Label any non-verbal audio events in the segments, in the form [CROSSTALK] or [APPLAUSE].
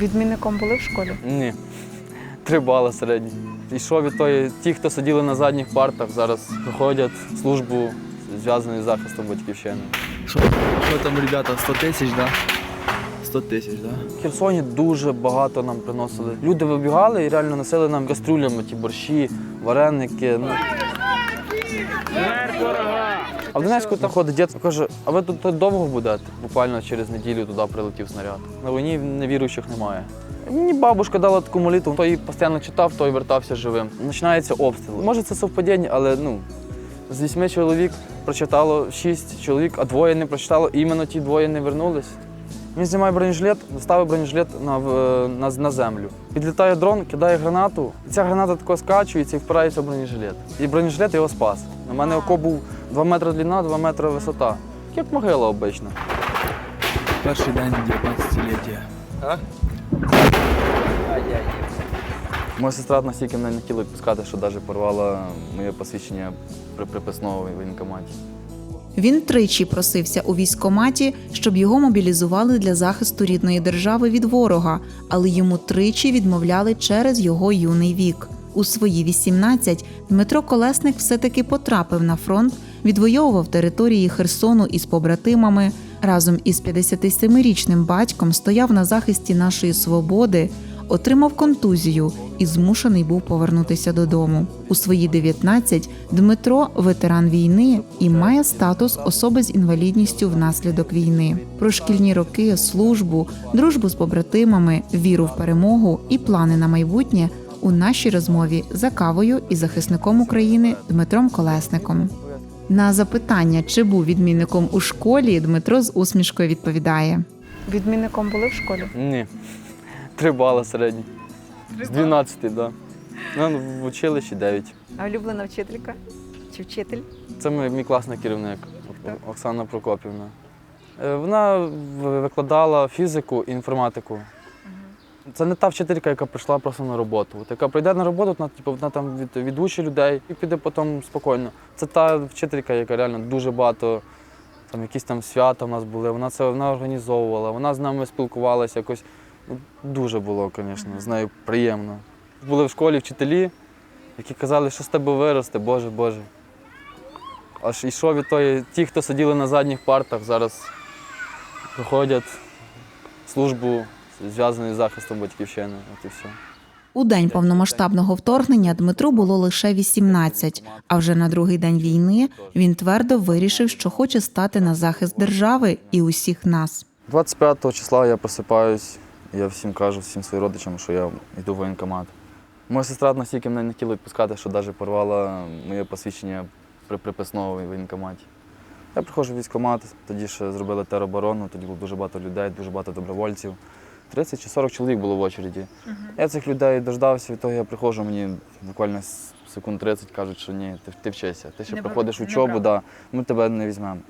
Відмінником були в школі? Ні. Три бали середні. Ішов від тої, ті, хто сиділи на задніх партах, зараз проходять службу зв'язану з захистом батьківщини. Що, що там, ребята, 100 тисяч, да? 100 тисяч, да? В Херсоні дуже багато нам приносили. Люди вибігали і реально носили нам кастрюлями ті борщі, вареники. Ну. А в Донецьку там ходить дід, каже, а ви тут довго будете? Буквально через неділю туди прилетів снаряд. На війні невіруючих немає. Мені бабушка дала таку молитву, той постійно читав, той вертався живим. Починається обстріл. Може, це совпадіння, але ну, з вісьми чоловік прочитало шість чоловік, а двоє не прочитало, іменно ті двоє не вернулись. Він знімає бронежилет, ставить бронежилет на, на, на землю. Підлітає дрон, кидає гранату. І ця граната тако скачується і впирається в бронежилет. І бронежилет його спас. У мене око був 2 метри длина, 2 метри висота. Як могила обична. Перший день 19-ліття. Моя сестра настільки мене не хотіла відпускати, що навіть порвала моє посвідчення при приписного воєнкоматі. Він тричі просився у військкоматі, щоб його мобілізували для захисту рідної держави від ворога, але йому тричі відмовляли через його юний вік. У свої 18 Дмитро Колесник все-таки потрапив на фронт, відвоював території Херсону із побратимами. Разом із 57-річним батьком стояв на захисті нашої свободи, отримав контузію і змушений був повернутися додому. У свої 19 Дмитро ветеран війни і має статус особи з інвалідністю внаслідок війни. Про шкільні роки, службу, дружбу з побратимами, віру в перемогу і плани на майбутнє у нашій розмові за кавою із захисником України Дмитром Колесником. На запитання, чи був відмінником у школі, Дмитро з усмішкою відповідає. Відмінником були в школі? Ні. Три бали середні. З 12, так. Да. Ну, в училищі 9. А улюблена вчителька? Чи вчитель? Це мій, мій класний керівник Так. Оксана Прокопівна. Е, Вона викладала фізику і інформатику. Це не та вчителька, яка прийшла просто на роботу. От яка прийде на роботу, вона, типу, вона там від, відучить людей і піде потім спокійно. Це та вчителька, яка реально дуже багато, там якісь там свята в нас були, вона це вона організовувала, вона з нами спілкувалася якось. Дуже було, звісно, з нею приємно. Були в школі вчителі, які казали, що з тебе виросте, Боже, Боже. Аж йшов від тої, ті, хто сиділи на задніх партах, зараз проходять службу зв'язану з захистом батьківщини. От і все. У день повномасштабного вторгнення Дмитру було лише 18, а вже на другий день війни він твердо вирішив, що хоче стати на захист держави і усіх нас. 25 числа я просипаюсь, я всім кажу, всім своїм родичам, що я йду в воєнкомат. Моя сестра настільки мене не хотіла відпускати, що навіть порвала моє посвідчення при приписного в воєнкоматі. Я приходжу в військкомат, тоді ще зробили тероборону, тоді було дуже багато людей, дуже багато добровольців. 30 чи 40 чоловік було в очереді. Я цих людей дождався, від того я приходжу, мені буквально секунд 30 кажуть, що ні, ти, ти вчися, ти ще Не проходиш не учобу, да, ми тебе не візьмемо.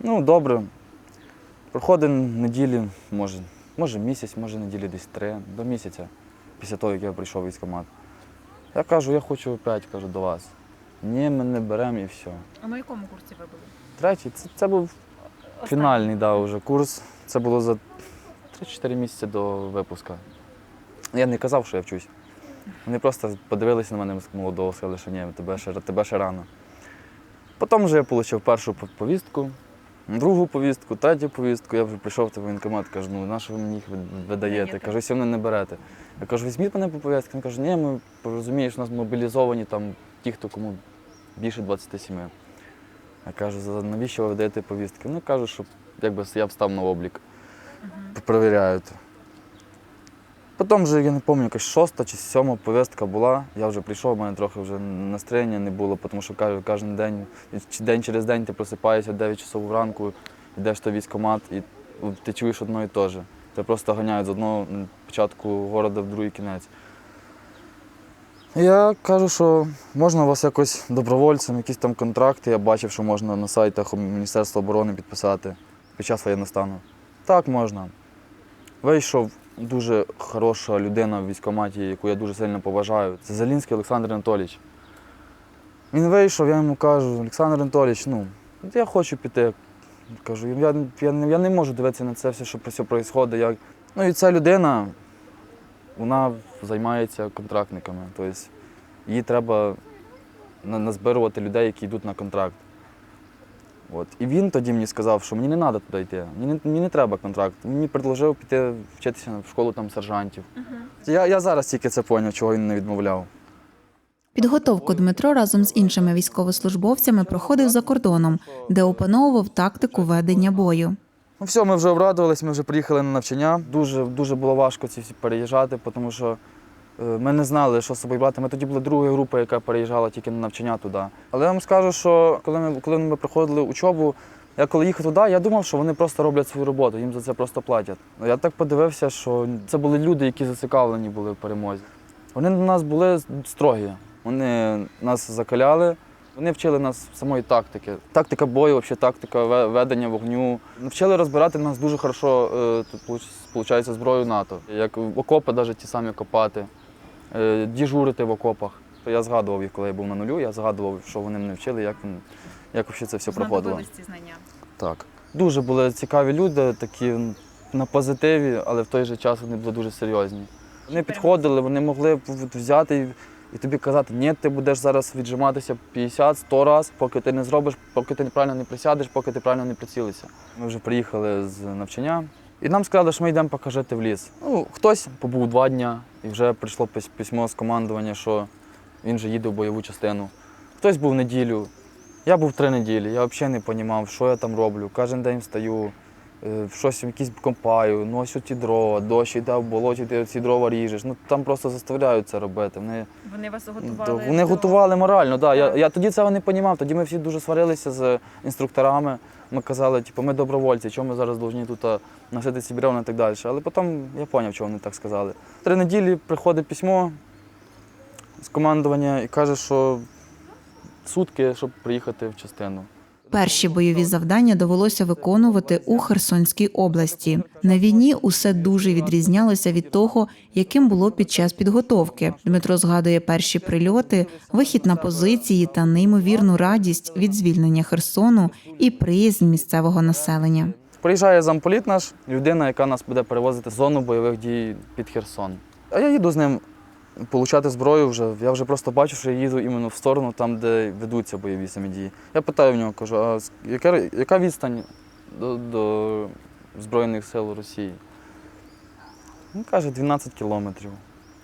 Ну, добре. Проходить неділі, може, може місяць, може неділі десь три, до місяця, після того, як я прийшов в військкомат. Я кажу, я хочу опять кажу, до вас. Ні, ми не беремо і все. А на якому курсі ви були? Третій, це, це був фінальний да, вже курс. Це було за 3-4 місяці до випуска. Я не казав, що я вчусь. Вони просто подивилися на мене з молодого, сказали, що ні, тебе ще, тебе ще рано. Потім вже я отримав першу повістку, другу повістку, третю повістку. Я вже прийшов в воєнкомат, кажу, ну на що ви мені їх видаєте? Кажу, якщо мене не берете. Я кажу, візьміть мене по повістці. Він каже, ні, ми розумієш, у нас мобілізовані там ті, хто кому більше 27. Я кажу, навіщо ви видаєте повістки? Ну кажу, що якби я встав на облік. Перевіряють. Потім вже, я не пам'ятаю, якась шоста чи сьома повістка була. Я вже прийшов, у мене трохи вже настроєння не було, тому що кажу, кожен день, чи день через день ти просипаєшся 9 часов вранку, йдеш до військкомат і ти чуєш одно і те ж. Тебе просто ганяють з одного початку города в другий кінець. Я кажу, що можна у вас якось добровольцем, якісь там контракти. Я бачив, що можна на сайтах Міністерства оборони підписати під час воєнного стану. Так можна. Вийшов дуже хороша людина в військкоматі, яку я дуже сильно поважаю. Це Залінський Олександр Анатолійович. Він вийшов, я йому кажу, Олександр Анатолійович, ну, я хочу піти. Кажу, я, я, я не можу дивитися на це все, що все відбувається. Я, Ну і ця людина, вона займається контрактниками. Тобто їй треба назбирувати людей, які йдуть на контракт. От. І він тоді мені сказав, що мені не треба туди йти, мені не, мені не треба контракт. Він Мені предложив піти вчитися в школу там сержантів. Я, я зараз тільки це зрозумів, чого він не відмовляв. Підготовку Дмитро разом з іншими військовослужбовцями проходив за кордоном, де опановував тактику ведення бою. Ну все, ми вже обрадувались, ми вже приїхали на навчання. Дуже, дуже було важко ці всі переїжджати, тому що ми не знали, що з собою брати. Ми тоді була друга група, яка переїжджала тільки на навчання туди. Але я вам скажу, що коли ми, коли ми проходили учобу, я коли їхав туди, я думав, що вони просто роблять свою роботу, їм за це просто платять. Ну, Я так подивився, що це були люди, які зацікавлені були в перемозі. Вони до нас були строгі, вони нас закаляли. Вони вчили нас самої тактики. Тактика бою, взагалі тактика ведення вогню. Навчили розбирати нас дуже хорошо, е, виходить, зброю НАТО. Як в окопи навіть ті самі копати, е, діжурити в окопах. Я згадував їх, коли я був на нулю, я згадував, що вони мене вчили, як, як взагалі це все проходило. Знадобились ці знання. Так. Дуже були цікаві люди, такі на позитиві, але в той же час вони були дуже серйозні. Вони підходили, вони могли взяти і, і тобі казати, ні, ти будеш зараз віджиматися 50-100 разів, поки ти не зробиш, поки ти правильно не присядеш, поки ти правильно не прицілишся. Ми вже приїхали з навчання, і нам сказали, що ми йдемо покажити в ліс. Ну, хтось побув два дні, і вже прийшло письмо з командування, що він же їде в бойову частину. Хтось був неділю, я був три неділі, я взагалі не розумів, що я там роблю. Кожен день встаю, щось якісь копаю, носю ті дрова, дощ йде в болоті, ти ці дрова ріжеш. Ну там просто заставляють це робити. Вони, Вони вас готували. вони до- готували морально. Да. Я, Так. я тоді цього не розумів. Тоді ми всі дуже сварилися з інструкторами. Ми казали, типу, ми добровольці, чому ми зараз повинні тут носити ці бревна і так далі. Але потім я зрозумів, чого вони так сказали. Три неділі приходить письмо з командування і каже, що сутки, щоб приїхати в частину. Перші бойові завдання довелося виконувати у Херсонській області. На війні усе дуже відрізнялося від того, яким було під час підготовки. Дмитро згадує перші прильоти, вихід на позиції та неймовірну радість від звільнення Херсону і приязнь місцевого населення. Приїжджає замполіт наш, людина, яка нас буде перевозити в зону бойових дій під Херсон. А я їду з ним получати зброю вже. Я вже просто бачу, що я їду іменно в сторону, там, де ведуться бойові самі дії. Я питаю в нього, кажу, а яка, яка відстань до, до Збройних сил Росії? Він каже, 12 кілометрів.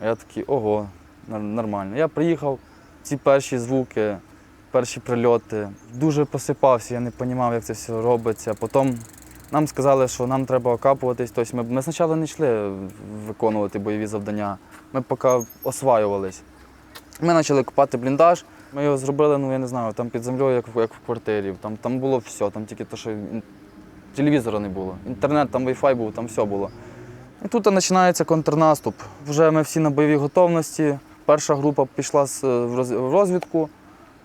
А я такий, ого, нормально. Я приїхав, ці перші звуки, перші прильоти. Дуже посипався, я не розумів, як це все робиться. Потім нам сказали, що нам треба окапуватись. Тобто ми, ми спочатку не йшли виконувати бойові завдання. Ми поки осваювались. Ми почали копати бліндаж. Ми його зробили, ну я не знаю, там під землею, як, в- як в квартирі. Там, там було все, там тільки те, що телевізора не було. Інтернет, там Wi-Fi був, там все було. І тут починається контрнаступ. Вже ми всі на бойовій готовності. Перша група пішла з- в розвідку.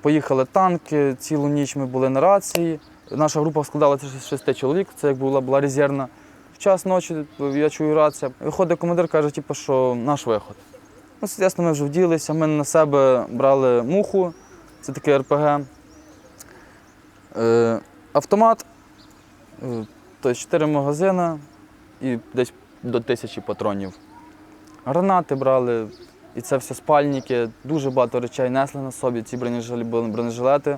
Поїхали танки, цілу ніч ми були на рації. Наша група складалася з шести чоловік, це як була, була резервна. В час ночі я чую рація. Виходить командир, каже, типу, що наш виход. Ну, звісно, ми вже вділися, ми на себе брали муху, це таке РПГ. Е, автомат, тобто чотири магазини і десь до тисячі патронів. Гранати брали, і це все спальники, дуже багато речей несли на собі, ці бронежилети.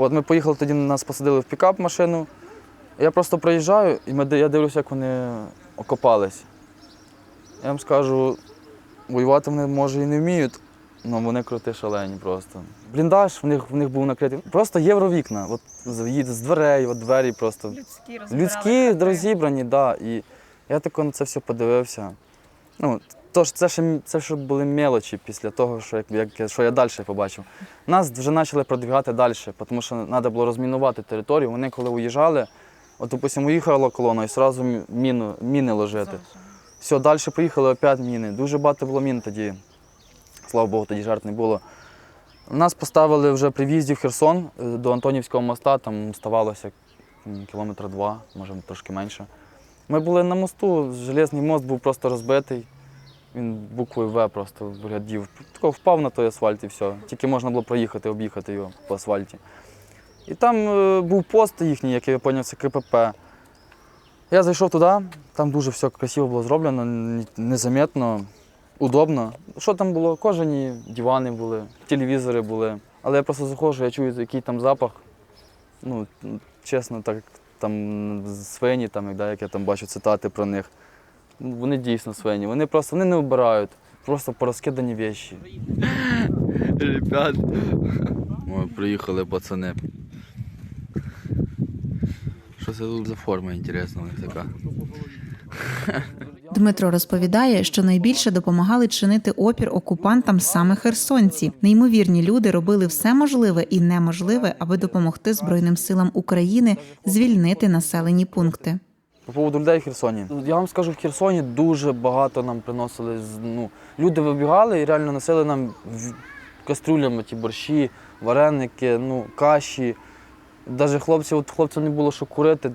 От ми поїхали тоді, нас посадили в пікап машину. Я просто проїжджаю і ми, я дивлюся, як вони окопались. Я вам скажу, воювати вони може і не вміють, але вони крути шалені просто. Бліндаж в них, в них був накритий. Просто євровікна. От з, з дверей, от двері просто. Людські розбирали Людські, розібрані, так. Да. І я тако на це все подивився. Ну, тож це ще, це ще були мелочі після того, що, як, як, що я далі побачив. Нас вже почали продвігати далі, тому що треба було розмінувати територію. Вони коли уїжджали, от, допустимо, уїхала колона і одразу міну, міни ложити. Все, далі приїхали опять міни. Дуже багато було мін тоді. Слава Богу, тоді жертв не було. Нас поставили вже при в'їзді в Херсон е, до Антонівського моста, там ставалося кілометра два, може трошки менше. Ми були на мосту, железний мост був просто розбитий. Він буквою В просто виглядів. Тако впав на той асфальт і все. Тільки можна було проїхати, об'їхати його по асфальті. І там е, був пост їхній, який я зрозумів, це КПП. Я зайшов туди, там дуже все красиво було зроблено, н- незаметно, удобно. Що там було? Кожані дивани були, телевізори були. Але я просто заходжу, я чую, який там запах. Ну, чесно, так там свині, там, як я там бачу цитати про них. Вони дійсно свині. Вони просто вони не вбирають, просто порозкидані вещі. Ребят. Ой, приїхали пацани. Що це тут за форма інтересна у них така? Дмитро розповідає, що найбільше допомагали чинити опір окупантам саме херсонці. Неймовірні люди робили все можливе і неможливе, аби допомогти Збройним силам України звільнити населені пункти. По поводу людей в Херсоні. Я вам скажу, в Херсоні дуже багато нам приносили. Ну, люди вибігали і реально носили нам кастрюлями ті борщі, вареники, ну, каші. Навіть хлопці, от хлопцям не було що курити.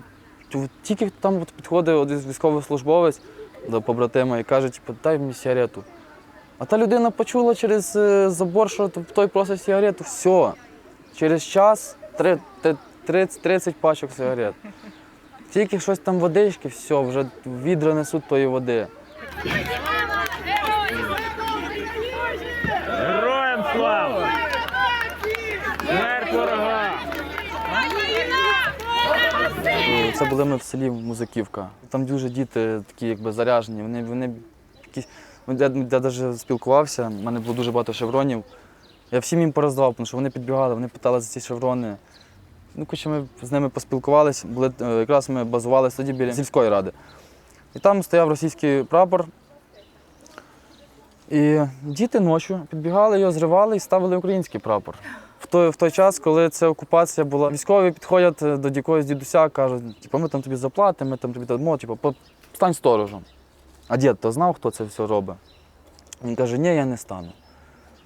Тільки там от підходить один військовослужбовець до побратима і каже, типу, дай мені сигарету. А та людина почула через е, забор, що той просить сигарету, все. Через час 30, 30 пачок сигарет. Тільки щось там водички, все, вже відра несуть тої води. Героям слава! Смерть ворога! Це були ми в селі Музиківка. Там дуже діти такі якби заряжені. Вони, вони якісь. Я, я навіть спілкувався, в мене було дуже багато шевронів. Я всім їм пороздавав, тому що вони підбігали, вони питали за ці шеврони. Ну, коротше, ми з ними поспілкувалися, були, е, якраз ми базувалися тоді біля сільської ради. І там стояв російський прапор. І діти ночі підбігали, його зривали і ставили український прапор. В той, в той час, коли ця окупація була, військові підходять е, до якогось дідуся, кажуть, типу, ми там тобі заплатимо, ми там тобі дамо, типу, «По- стань сторожем. А дід то знав, хто це все робить? Він каже, ні, я не стану.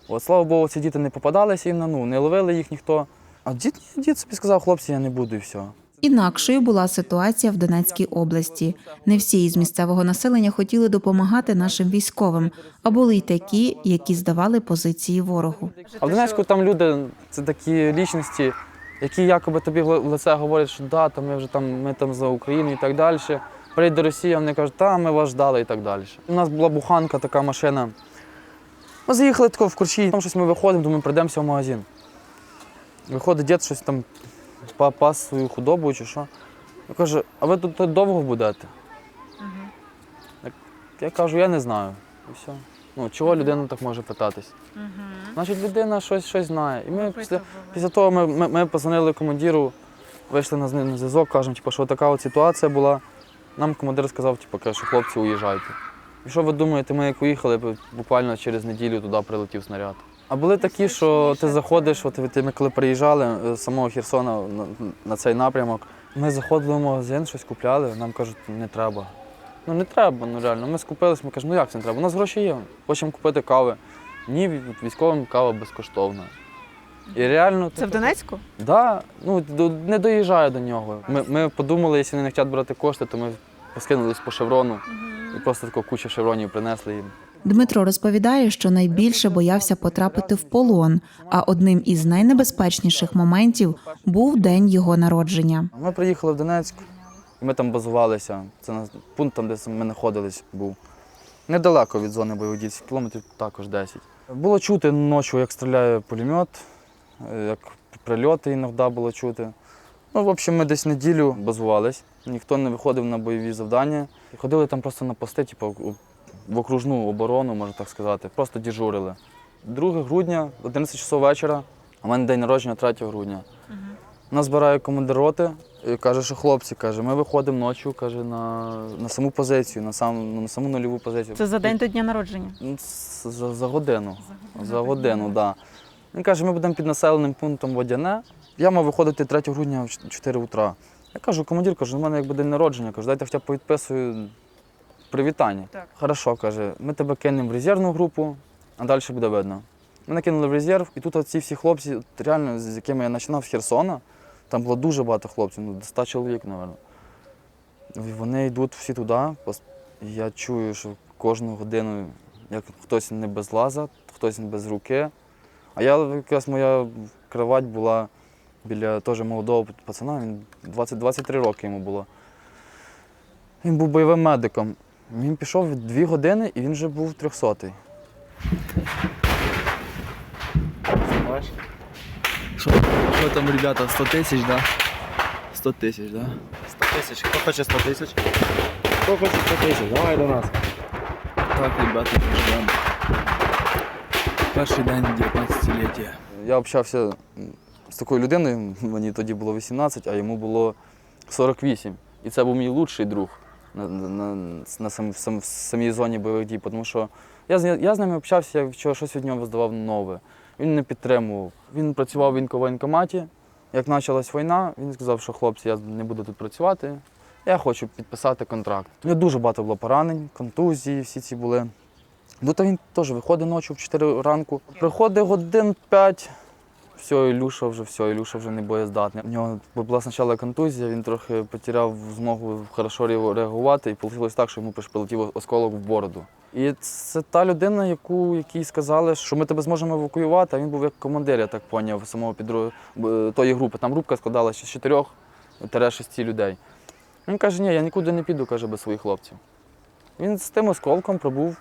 От слава Богу, ці діти не попадалися їм на ну, не ловили їх ніхто. А дід, дід собі сказав, хлопці, я не буду і все. Інакшою була ситуація в Донецькій області. Не всі із місцевого населення хотіли допомагати нашим військовим, а були й такі, які здавали позиції ворогу. А в Донецьку там люди, це такі лічності, які якоби тобі в лице говорять, що да, там ми вже там, ми там за Україну і так далі. Прийде Росія, вони кажуть, та ми вас ждали і так далі. У нас була буханка, така машина. Ми заїхали тако в Курчі, там щось ми виходимо, думаємо, прийдемося в магазин. Виходить дід щось там па- пас свою худобу чи що. Я кажу, а ви тут, довго будете? Я, я кажу, я не знаю. І все. Ну, чого людина так може питатись? Значить, людина щось, щось знає. І ми після, після того ми, ми, ми позвонили командиру, вийшли на, на зв'язок, кажемо, типу, що така от ситуація була. Нам командир сказав, типу, що хлопці, уїжджайте. І що ви думаєте, ми як уїхали, буквально через неділю туди прилетів снаряд. А були такі, що ти заходиш, от ми коли приїжджали е, з самого Херсона на, цей напрямок, ми заходили в магазин, щось купляли, нам кажуть, не треба. Ну не треба, ну реально. Ми скупились, ми кажемо, ну як це не треба? У нас гроші є. Хочемо купити кави. Ні, військовим кава безкоштовна. І реально Це в Донецьку? Да, ну не доїжджає до нього. Ми, ми подумали, якщо вони не хочуть брати кошти, то ми поскинулись по шеврону і просто таку кучу шевронів принесли їм. Дмитро розповідає, що найбільше боявся потрапити в полон, а одним із найнебезпечніших моментів був день його народження. Ми приїхали в Донецьк, і ми там базувалися. Це на- пункт, там, де ми знаходились, був. Недалеко від зони бойових дій, кілометрів також 10. Було чути ночі, як стріляє пулемет, як прильоти іноді було чути. Ну, в общем, ми десь неділю базувались, ніхто не виходив на бойові завдання. Ходили там просто на пости, типу, в окружну оборону, можна так сказати, просто дежурили. 2 грудня, 11 часов вечора, в мене день народження 3 грудня. Нас збирає командир роти і каже, що хлопці, каже, ми виходимо ночі каже, на, на саму позицію, на, сам, на саму нульову позицію. Це за день до дня народження. Ну, За, за годину. За годину, так. Да. Він каже, ми будемо під населеним пунктом Водяне. Я мав виходити 3 грудня в 4 утра. Я кажу, командир, кажу, у мене якби день народження, кажу, дайте хоча б повідписую привітання. Так. Хорошо, каже, ми тебе кинемо в резервну групу, а далі буде видно. Мене кинули в резерв, і тут ці всі хлопці, от реально, з якими я починав з Херсона, там було дуже багато хлопців, ну, до 100 чоловік, мабуть. Вони йдуть всі туди. Я чую, що кожну годину як хтось не без лаза, хтось не без руки. А я якраз моя кровать була біля теж молодого пацана, він 20, 23 роки йому було. Він був бойовим медиком. Він пішов дві години і він вже був трьохсотий. Що, що там, ребята, 100 тисяч, да? 100 тисяч, да? 100 тисяч. Хто хоче 100 тисяч? Хто хоче 100 тисяч? Давай до нас. Так, ребята, живемо. Перший день 19-ліття. Я общався з такою людиною, мені тоді було 18, а йому було 48. І це був мій лучший друг на, на, на сам, в самій зоні бойових дій, тому що я, з- я з ними общався, я щось від нього здавав нове. Він не підтримував. Він працював в воєнкоматі. Як почалась війна, він сказав, що хлопці, я не буду тут працювати. Я хочу підписати контракт. У нього дуже багато було поранень, контузії, всі ці були. Ну, то він теж виходить ночі в 4 ранку. Приходить годин 5, все, Ілюша вже все, Ілюша вже не боєздатний. У нього була спочатку контузія, він трохи потеряв змогу хорошо реагувати, і вийшло так, що йому прилетів осколок в бороду. І це та людина, яку, якій сказали, що ми тебе зможемо евакуювати, а він був як командир, я так поняв, самого підро... б- тої групи. Там група складалася з 4-6 людей. Він каже, ні, я нікуди не піду, каже, без своїх хлопців. Він з тим осколком пробув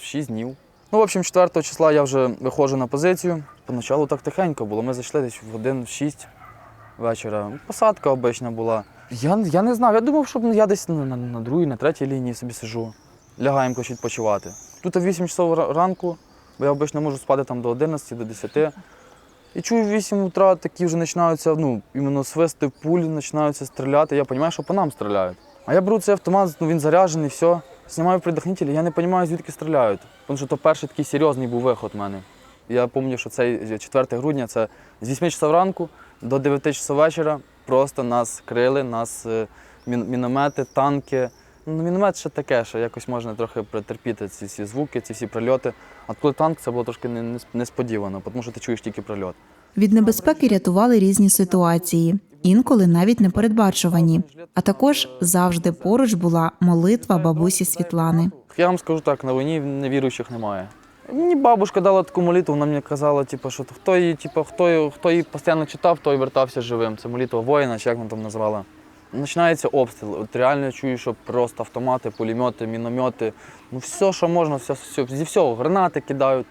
6 днів. Ну, в общем, 4 числа я вже виходжу на позицію. Поначалу так тихенько було. Ми зайшли десь в годин в 6 вечора. Посадка обична була. Я, я не знав, я думав, що я десь на, на, на другій, на третій лінії собі сижу. Лягаємо хоч відпочивати. Тут о 8 часов ранку, бо я обично можу спати там до 11, до 10. І чую в 8 утра такі вже починаються, ну, іменно свисти пуль, починаються стріляти. Я розумію, що по нам стріляють. А я беру цей автомат, ну, він заряджений, все. Знімаю предохранитель, я не розумію, звідки стріляють. Тому що то перший такий серйозний був виход в мене. Я пам'ятаю, що цей 4 грудня це з 8 часов ранку до 9 часов вечора просто нас крили, нас е, міномети, танки. Ну, міномет ще таке, що якось можна трохи претерпіти ці всі звуки, ці всі прильоти. А коли танк, це було трошки не- не- несподівано, тому що ти чуєш тільки прильот. Від небезпеки рятували різні ситуації, інколи навіть непередбачувані. А також завжди поруч була молитва бабусі Світлани. Я вам скажу так, на війні невіруючих немає. Мені бабушка дала таку молитву, вона мені казала, типу, що хто її, типу, хто, хто її постійно читав, той вертався живим. Це молитва воїна, чи як вона там назвала. Починається обстріл. От реально чую, що просто автомати, пулемети, міномети. Ну все, що можна, все, все, зі всього, гранати кидають.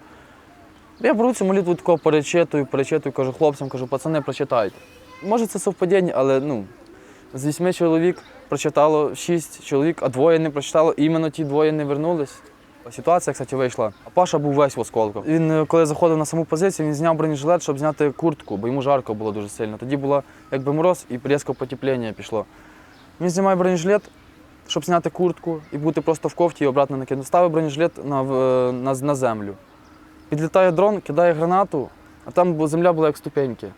Я беру цю молитву такого перечитую, перечитую, кажу хлопцям, кажу, пацани, прочитайте. Може, це совпадіння, але ну, з вісьми чоловік прочитало шість чоловік, а двоє не прочитало, іменно ті двоє не вернулись. Ситуація, кстати, вийшла. А Паша був весь в осколках. Він, е, коли заходив на саму позицію, він зняв бронежилет, щоб зняти куртку, бо йому жарко було дуже сильно. Тоді було якби мороз і різко потепління пішло. Він знімає бронежилет, щоб зняти куртку і бути просто в кофті і обратно накинути. Ставив бронежилет на, е, на, на землю. Підлітає дрон, кидає гранату, а там земля була як ступеньки.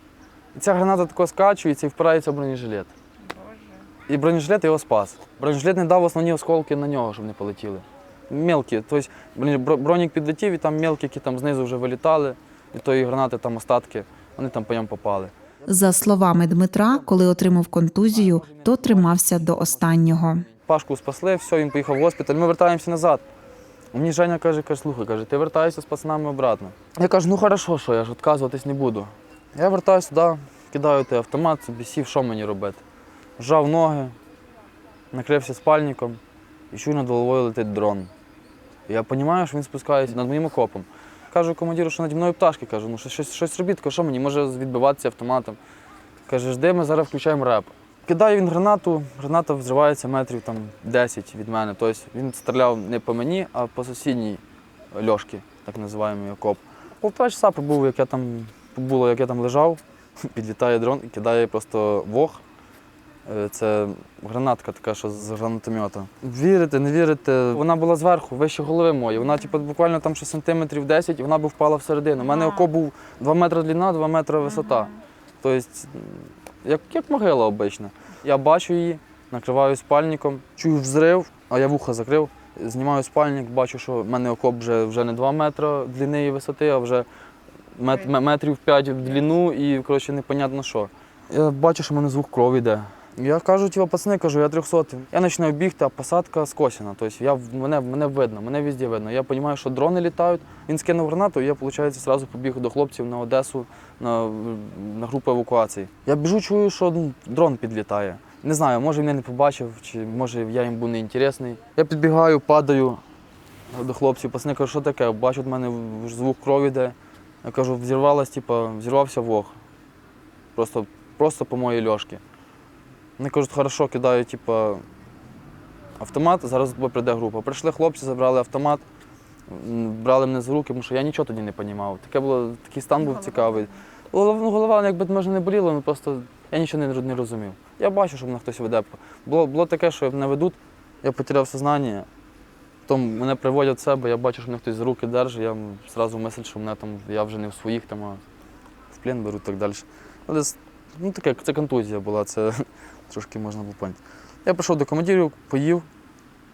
І ця граната тако скачується і впирається в бронежилет. І бронежилет його спас. Бронежилет не дав основні осколки на нього, щоб не полетіли. Мелкі. Тобто бронік підлетів і там мелкі, які там знизу вже вилітали, і тої гранати там остатки, вони там по ньому попали. За словами Дмитра, коли отримав контузію, то тримався до останнього. Пашку спасли, все, він поїхав в госпіталь, ми вертаємося назад. Мені Женя каже, каже, слухай, каже, ти вертаєшся з пацанами обратно. Я кажу, ну хорошо, що я ж відказуватись не буду. Я вертаюся туди, кидаю той автомат, собі сів, що мені робити. Жав ноги, накрився спальником і чую над головою летить дрон. Я розумію, що він спускається над моїм окопом. Кажу командиру, що наді мною пташки, кажу, ну щось, щось, робіть, що мені, може відбиватися автоматом. Каже, жди, ми зараз включаємо реп. Кидає він гранату, граната взривається метрів там 10 від мене. Тобто він стріляв не по мені, а по сусідній льошки, так називаємо окоп. Півтора часа побув, як я там було, як я там лежав, [LAUGHS] підлітає дрон і кидає просто вог. Е, Це гранатка така, що з гранатомета. Вірите, не вірите, вона була зверху, вище голови моєї. Вона типу, буквально там ще сантиметрів 10 і вона б впала всередину. У мене окоп був 2 метри длина, 2 метри висота. Тобто, як, як могила обична. Я бачу її, накриваю спальником, чую взрив, а я вуха закрив. Знімаю спальник, бачу, що в мене окоп вже, вже не 2 метри длини і висоти, а вже мет, метрів 5 в длину і коротше, непонятно що. Я бачу, що в мене звук крові йде. Я кажу, типу, пацани, кажу, я 300. Я починаю бігти, а посадка скосена. Тобто я, мене, мене видно, мене везде видно. Я розумію, що дрони літають. Він скинув гранату, і я, виходить, одразу побіг до хлопців на Одесу на, на групу евакуації. Я біжу, чую, що ну, дрон підлітає. Не знаю, може мене не побачив, чи може я їм був неінтересний. Я підбігаю, падаю до хлопців, пацани кажуть, що таке? Бачать, в мене звук крові йде. Я кажу, взірвалась, типу, взірвався вог. Просто, просто по моїй льошки. Вони кажуть, хорошо, кидаю, типу, автомат, зараз до тебе прийде група. Прийшли хлопці, забрали автомат, брали мене з руки, тому що я нічого тоді не розумів. Таке було, такий стан був цікавий. Голова, ну, голова якби може не боліла, ну просто я нічого не, не розумів. Я бачу, що мене хтось веде. Було, було таке, що мене ведуть, я потеряв сознання, потім мене приводять в себе, я бачу, що мене хтось за руки держить, я одразу мислю, що мене там, я вже не в своїх, там, а в плен беруть і так далі. Ну, десь, ну таке, це контузія була, це трошки можна було поняти. Я прийшов до командирів, поїв,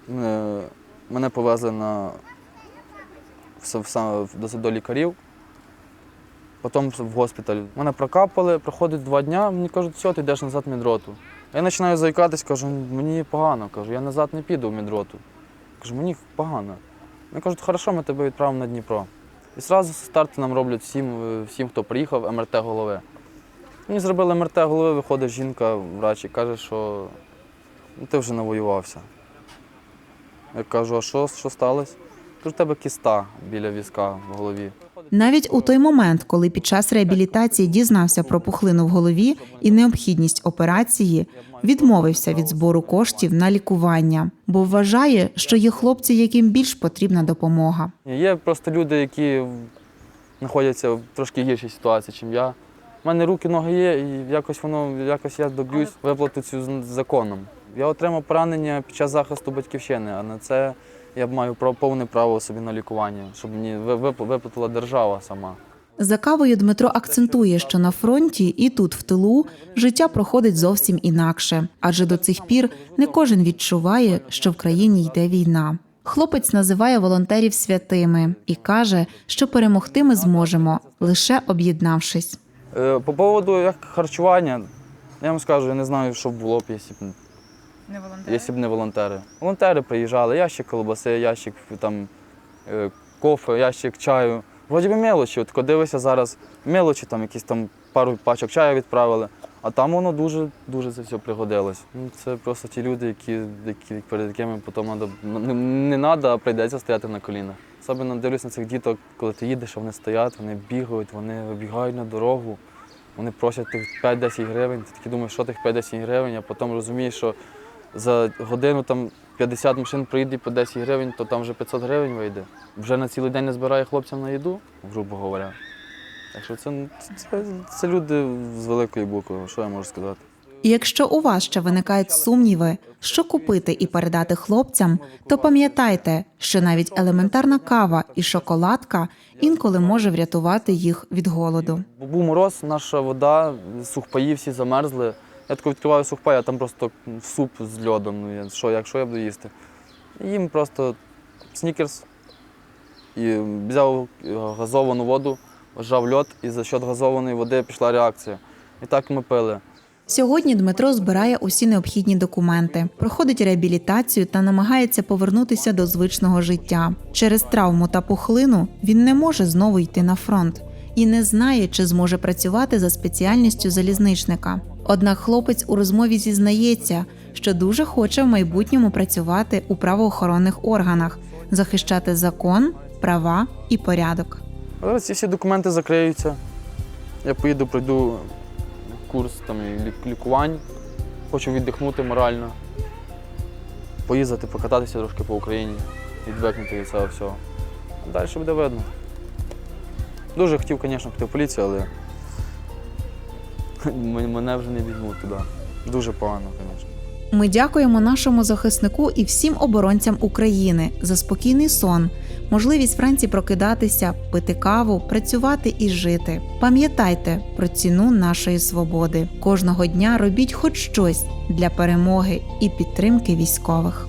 мене, мене повезли на, до, лікарів, потім в госпіталь. Мене прокапали, проходить два дня, мені кажуть, все, ти йдеш назад в медроту. Я починаю заїкатись, кажу, мені погано, кажу, я назад не піду в медроту. Кажу, мені погано. Вони кажуть, хорошо, ми тебе відправимо на Дніпро. І одразу старти нам роблять всім, е, всім, хто приїхав, МРТ голови. Мені зробили МРТ голови, виходить жінка, врач, і каже, що ну, ти вже навоювався. Я кажу, а що, що сталося? Кажу, у тебе кіста біля візка в голові. Навіть у той момент, коли під час реабілітації дізнався про пухлину в голові і необхідність операції, відмовився від збору коштів на лікування, бо вважає, що є хлопці, яким більш потрібна допомога. Є просто люди, які знаходяться в трошки гіршій ситуації, ніж я. У мене руки, ноги є, і якось воно, якось я доб'юсь виплати цю з- законом. Я отримав поранення під час захисту батьківщини, а на це я маю повне право собі на лікування, щоб мені ви- виплатила держава сама. За кавою Дмитро акцентує, що на фронті і тут, в тилу, життя проходить зовсім інакше, адже до цих пір не кожен відчуває, що в країні йде війна. Хлопець називає волонтерів святими і каже, що перемогти ми зможемо лише об'єднавшись. Е, По поводу як харчування, я вам скажу, я не знаю, що було б, якщо б Не волонтери? Якщо б не волонтери. Волонтери приїжджали, ящик колбаси, ящик там, е, кофе, ящик чаю. Вроді би мелочі, от коли дивишся зараз, мелочі, там якісь там пару пачок чаю відправили, а там воно дуже дуже це все пригодилось. Ну, Це просто ті люди, які, які перед якими потім надо, не треба, а прийдеться стояти на колінах. Особливо дивлюсь на цих діток, коли ти їдеш, вони стоять, вони бігають, вони вибігають на дорогу, вони просять тих 5-10 гривень. Ти такий думаєш, що тих 5-10 гривень, а потім розумієш, що за годину там 50 машин приїде по 10 гривень, то там вже 500 гривень вийде. Вже на цілий день не збирає хлопцям на їду, грубо говоря. Так що це, це, це люди з великої букви, що я можу сказати. І якщо у вас ще виникають сумніви, що купити і передати хлопцям, то пам'ятайте, що навіть елементарна кава і шоколадка інколи може врятувати їх від голоду. Бо був мороз, наша вода, сухпаї всі замерзли. Я тако відкриваю сухпай, а там просто суп з льодом. Ну, я, що, якщо я буду їсти? Їм просто снікерс. І взяв газовану воду, вжав льод, і за счет газованої води пішла реакція. І так ми пили. Сьогодні Дмитро збирає усі необхідні документи, проходить реабілітацію та намагається повернутися до звичного життя. Через травму та пухлину він не може знову йти на фронт і не знає, чи зможе працювати за спеціальністю залізничника. Однак хлопець у розмові зізнається, що дуже хоче в майбутньому працювати у правоохоронних органах, захищати закон, права і порядок. Зараз ці всі документи закриються. Я поїду, пройду курс там, лікувань. Хочу віддихнути морально, поїздити, покататися трошки по Україні, відвикнути від цього всього. Далі буде видно. Дуже хотів, звісно, піти в поліцію, але [LAUGHS] мене вже не візьмуть туди. Дуже погано, звісно. Ми дякуємо нашому захиснику і всім оборонцям України за спокійний сон, можливість вранці прокидатися, пити каву, працювати і жити. Пам'ятайте про ціну нашої свободи. Кожного дня робіть хоч щось для перемоги і підтримки військових.